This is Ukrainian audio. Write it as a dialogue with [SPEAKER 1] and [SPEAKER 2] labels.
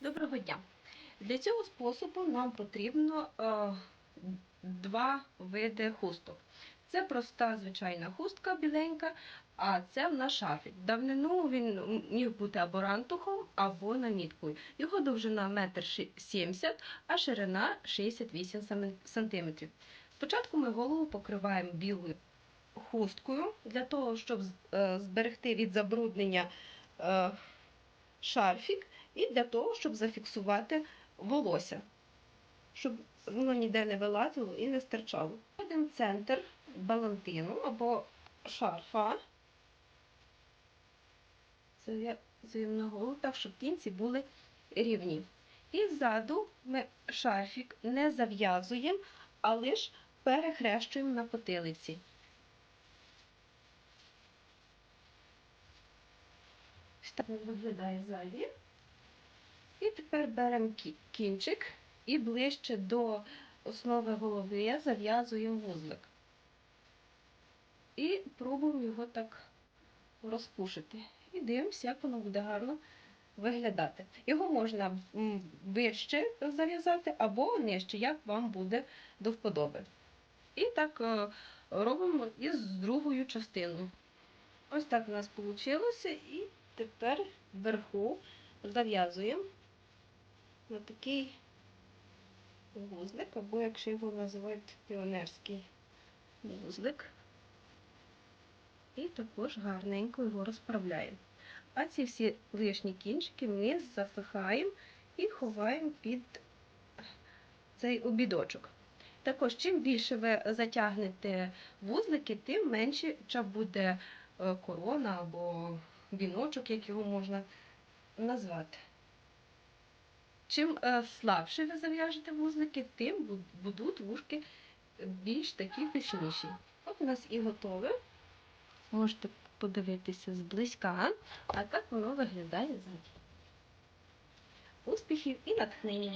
[SPEAKER 1] Доброго дня! Для цього способу нам потрібно е, два види хусток. Це проста звичайна хустка біленька, а це в нас шафік. Давнину він міг бути або рантухом, або наміткою. Його довжина 1,70 м, а ширина 68 см. Спочатку ми голову покриваємо білою хусткою для того, щоб е, зберегти від забруднення е, шарфік і для того, щоб зафіксувати волосся, щоб воно ніде не вилазило і не стирчало. Вводимо центр балантину або шарфа. Зав'язуємо на голову так, щоб кінці були рівні. І ззаду ми шарфік не зав'язуємо, а лише перехрещуємо на потилиці. Так виглядає ззаді. Тепер беремо кінчик і ближче до основи голови зав'язуємо вузлик. І пробуємо його так розпушити. І дивимося, як воно буде гарно виглядати. Його можна вище зав'язати або нижче, як вам буде до вподоби. І так е, робимо і з другою частиною. Ось так у нас вийшло. І тепер вверху зав'язуємо на такий вузлик, або якщо його називають піонерський вузлик. І також гарненько його розправляємо. А ці всі лишні кінчики ми запихаємо і ховаємо під цей обідочок. Також, чим більше ви затягнете вузлики, тим менше буде е, корона або віночок, як його можна назвати. Чим е, слабше ви зав'яжете вузлики, тим будуть вушки більш такі пишніші. От у нас і готове. Можете подивитися зблизька, а так воно виглядає ззаді. Успіхів і натхнення!